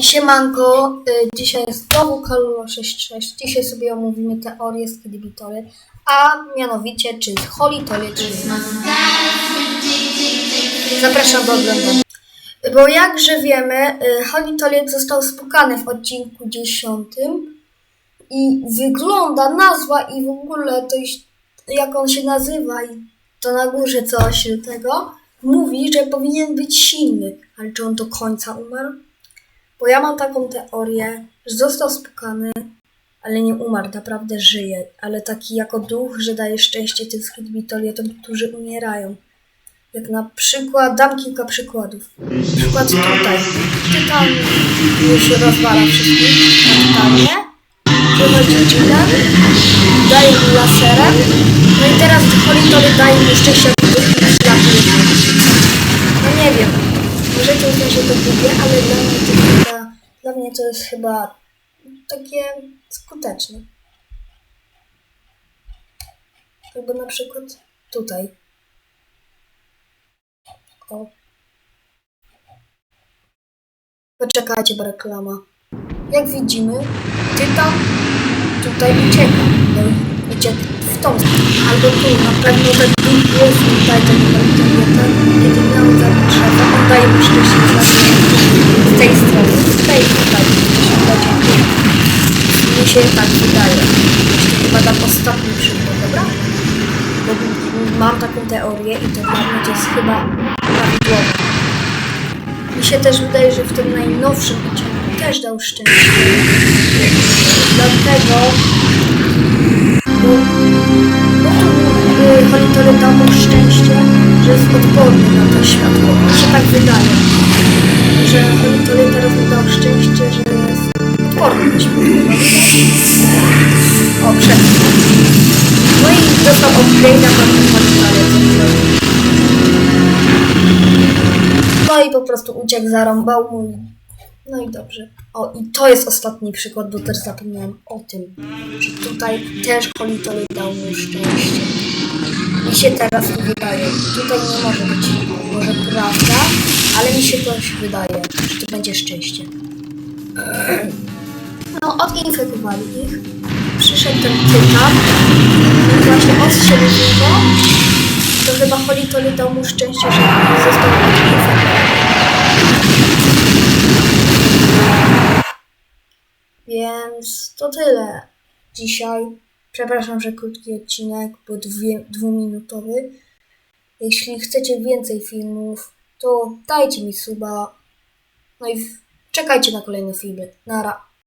Siemanko, y, dzisiaj jest znowu Kalulo 66. Dzisiaj sobie omówimy teorię z Kidbitory, a mianowicie czy z Holy Tory, czy z Zapraszam do oglądania. Bo jakże wiemy, y, Holy Toilet został spukany w odcinku 10 i wygląda nazwa i w ogóle to jak on się nazywa i to na górze coś tego mówi, że powinien być silny, ale czy on do końca umarł? Bo ja mam taką teorię, że został spukany, ale nie umarł, naprawdę żyje, ale taki jako duch, że daje szczęście tym skrytbitolietom, którzy umierają. Jak na przykład, dam kilka przykładów. Przykład tutaj. Tytan już rozwala wszystkich na Tytanie. Daje mu laserem. No i teraz Holitory daje mu szczęście Możecie uznać, że to głupie, ale dla mnie to chyba, dla mnie to jest chyba takie skuteczne. Albo na przykład tutaj. O. Poczekajcie, bo reklama. Jak widzimy, Tytan tutaj ucieka. No uciekł w tą stronę. Albo tu, na pewno ten jest tutaj, ten ten kiedy miał za z tej strony, z tej tu. Mi się tak wydaje. Chyba dam ostatni przykład, dobra? Bo mam taką teorię i to dla mnie jest chyba prawidłowe. Mi się też wydaje, że w tym najnowszym odcinku też dał szczęście. Dlatego, światło. Mi się tak wydaje, że Holitory teraz mu dał szczęście, że jest odporny na światło. O, przestań. No i dostał upgrade'a tym Holitory. No i po prostu uciekł, zarąbał i... No i dobrze. O, i to jest ostatni przykład, bo też zapomniałem o tym, że tutaj też Kolitory dał mu szczęście. Się teraz to wydaje. Tutaj nie może być może prawda, ale mi się coś wydaje, że to będzie szczęście. No, odinfekowali ich. Przyszedł ten tytan właśnie ostrzelił go. To chyba Holitory dał mu szczęście, że został odinfekowany. Więc to tyle dzisiaj. Przepraszam, że krótki odcinek, bo dwie, dwuminutowy. Jeśli chcecie więcej filmów, to dajcie mi suba. No i czekajcie na kolejne filmy. Nara.